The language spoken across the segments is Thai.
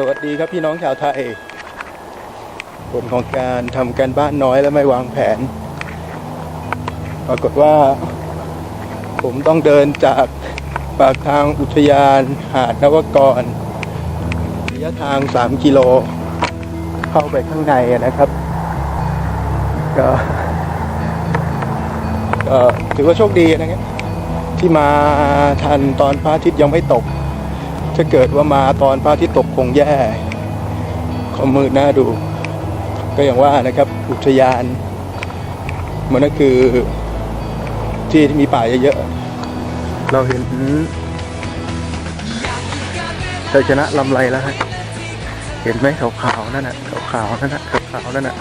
สวัสดีครับพี่น้องชาวไทย ผลของการทำการบ้านน้อยและไม่วางแผน ปรากฏว่า ผมต้องเดินจากปากทางอุทยานหาดนวกรระยะทาง 3 กิโล เข้าไปข้างในนะครับ ก็ก็ถือว่าโชคดีนะครับที่มาทันตอนพระอาทิตย์ยังไม่ตก ถ้าเกิดว่ามาตอนพระอาทิตย์ตกคงแย่ขอมืดหน้าดู ก็อย่างว่านะครับอุทยาน มันก็คือที่ที่มีป่าเยอะๆเราเห็นชัยชนะลำไรแล้วฮะเห็นไหมขาวๆนั่นน่ะขาวๆนั่นน่ะขาวๆนั่นน่ะ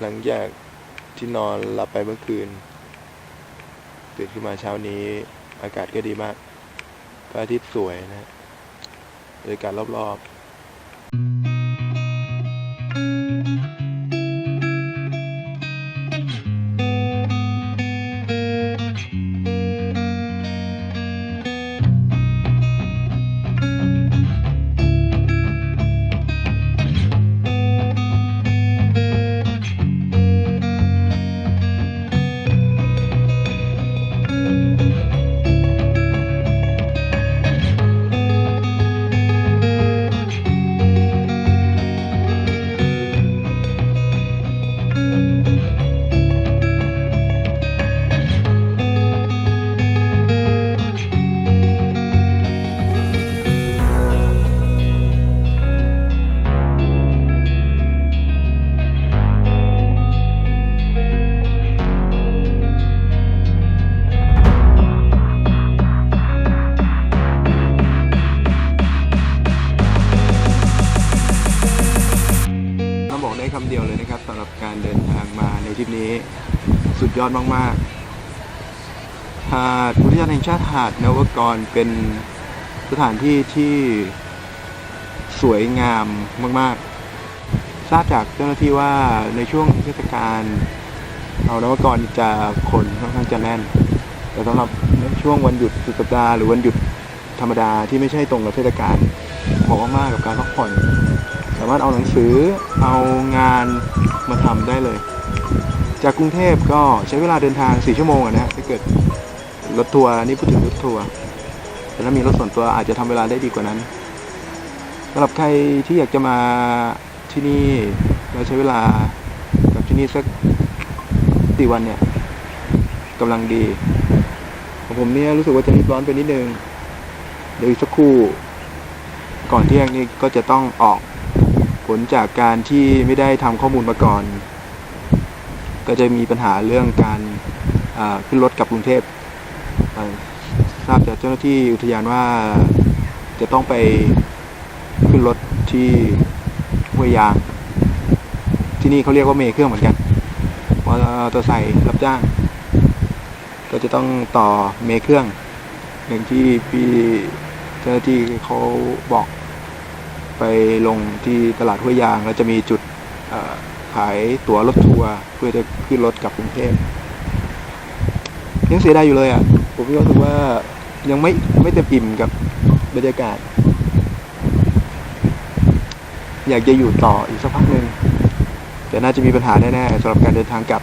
หลังจากที่นอนหลับไปเมื่อคืน ตื่นขึ้นมาเช้านี้ อากาศก็ดีมากพระอาทิตย์สวยนะฮะบรรยากาศรอบๆ บอกได้คำเดียวเลยนะครับสำหรับการเดินทางมาในทริปนี้ สุดยอดมากๆ หาดอุทยานแห่งชาติหาดนวกรเป็นสถานที่ที่สวยงามมากๆ ทราบจากเจ้าหน้าที่ว่าในช่วงเทศกาลเอานวกรจะคนค่อนข้างจะแน่น แต่สำหรับในช่วงวันหยุดสุดสัปดาห์หรือวันหยุด ธรรมดาที่ไม่ใช่ตรงกับเทศกาลเหมาะมากกับการพักผ่อน สามารถเอาหนังสือเอางานมาทำได้เลย จากกรุงเทพก็ใช้เวลาเดินทาง 4 ชั่วโมงนะฮะถ้าเกิดรถทัวร์นี่พูดถึงรถทัวร์แต่ถ้ามีรถส่วนตัวอาจจะทำเวลาได้ดีกว่านั้นสำหรับใครที่อยากจะมาที่นี่แล้วใช้เวลากับที่นี่สักสี่วันเนี่ยกำลังดีของผมเนี่ยรู้สึกว่าจะรีบร้อนไปนิดนึง เดี๋ยวอีกสักครู่ ก่อนเที่ยงนี่ก็จะต้องออกผลจากการที่ไม่ได้ทำข้อมูลมาก่อน ก็จะมีปัญหาเรื่องการขึ้นรถกลับกรุงเทพทราบจากเจ้าหน้าที่อุทยานว่าจะต้องไปขึ้นรถที่ห้วยยาง ที่นี่เขาเรียกว่าเมเครื่องเหมือนกันมอเตอร์ไซค์รับจ้าง ก็จะต้องต่อเมเครื่อง อย่างที่พี่เจ้าหน้าที่เขาบอกไปลงที่ตลาดห้วยยาง แล้วจะมีจุดขายตั๋วรถทัวร์เพื่อจะขึ้นรถกลับกรุงเทพยังเสียดายอยู่เลยอะ ผมรู้สึกว่ายังไม่ไม่เต็มอิ่มกับบรรยากาศ อยากจะอยู่ต่ออีกสักพักหนึ่งแต่น่าจะมีปัญหาแน่ๆสำหรับการเดินทางกลับ